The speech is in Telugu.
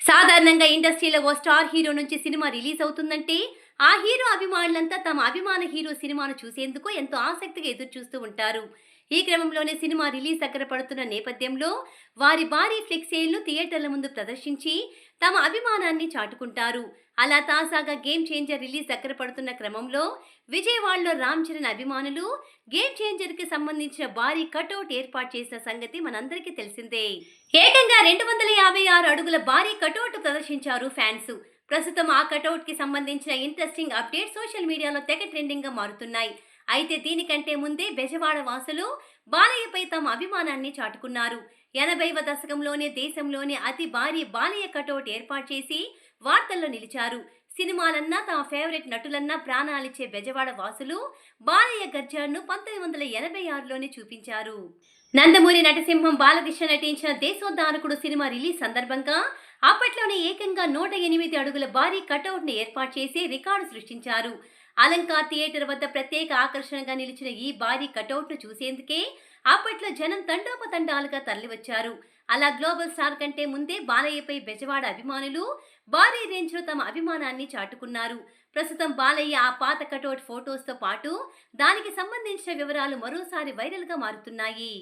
సాధారణంగా ఇండస్ట్రీలో ఓ స్టార్ హీరో నుంచి సినిమా రిలీజ్ అవుతుందంటే ఆ హీరో అభిమానులంతా తమ అభిమాన హీరో సినిమాను చూసేందుకు ఎంతో ఆసక్తిగా ఎదురు చూస్తూ ఉంటారు. ఈ క్రమంలోనే సినిమా రిలీజ్ దగ్గర పడుతున్న నేపథ్యంలో వారి భారీ ఫ్లెక్సీలను థియేటర్ల ముందు ప్రదర్శించి తమ అభిమానాన్ని చాటుకుంటారు. అలా తాజాగా గేమ్ చేంజర్ రిలీజ్ దగ్గర పడుతున్న క్రమంలో విజయవాడలో రామ్ చరణ్ అభిమానులు గేమ్ చేంజర్కి సంబంధించిన భారీ కటౌట్ ఏర్పాటు చేసిన సంగతి మనందరికీ తెలిసిందే. ఏకంగా రెండు వందల యాభై ఆరు అడుగుల భారీ కటౌట్ ప్రదర్శించారు ఫ్యాన్స్. ప్రస్తుతం ఆ కటౌట్కి సంబంధించిన ఇంట్రెస్టింగ్ అప్డేట్ సోషల్ మీడియాలో తెగ ట్రెండింగ్గా మారుతున్నాయి. అయితే దీనికంటే ముందే బెజవాడ వాసులు బాలయ్యపై తమ అభిమానాన్ని చాటుకున్నారు. ఎనభైవ దశకంలోనే దేశంలోనే అతి భారీ బాలయ్య కటౌట్ ఏర్పాటు చేసి వార్తల్లో నిలిచారు. సినిమాలన్నా తమ ఫేవరెట్ నటులన్నా ప్రాణాలిచ్చే బెజవాడ వాసులు బాలయ్య గర్జాను పంతొమ్మిది వందల ఎనభై ఆరులోనే చూపించారు. నందమూరి నటసింహం బాలకృష్ణ నటించిన దేశోద్ధారకుడు సినిమా రిలీజ్ సందర్భంగా అప్పట్లోనే ఏకంగా నూట ఎనిమిది అడుగుల భారీ కటౌట్ను ఏర్పాటు చేసి రికార్డు సృష్టించారు. అలంకార్ థియేటర్ వద్ద ప్రత్యేక ఆకర్షణగా నిలిచిన ఈ భారీ కటౌట్ను చూసేందుకే అప్పట్లో జనం తండోపతండాలుగా తరలివచ్చారు. అలా గ్లోబల్ స్టార్ కంటే ముందే బాలయ్యపై బెజవాడ అభిమానులు భారీ రేంజ్లో తమ అభిమానాన్ని చాటుకున్నారు. ప్రస్తుతం బాలయ్య ఆ పాత కటౌట్ ఫోటోస్తో పాటు దానికి సంబంధించిన వివరాలు మరోసారి వైరల్గా మారుతున్నాయి.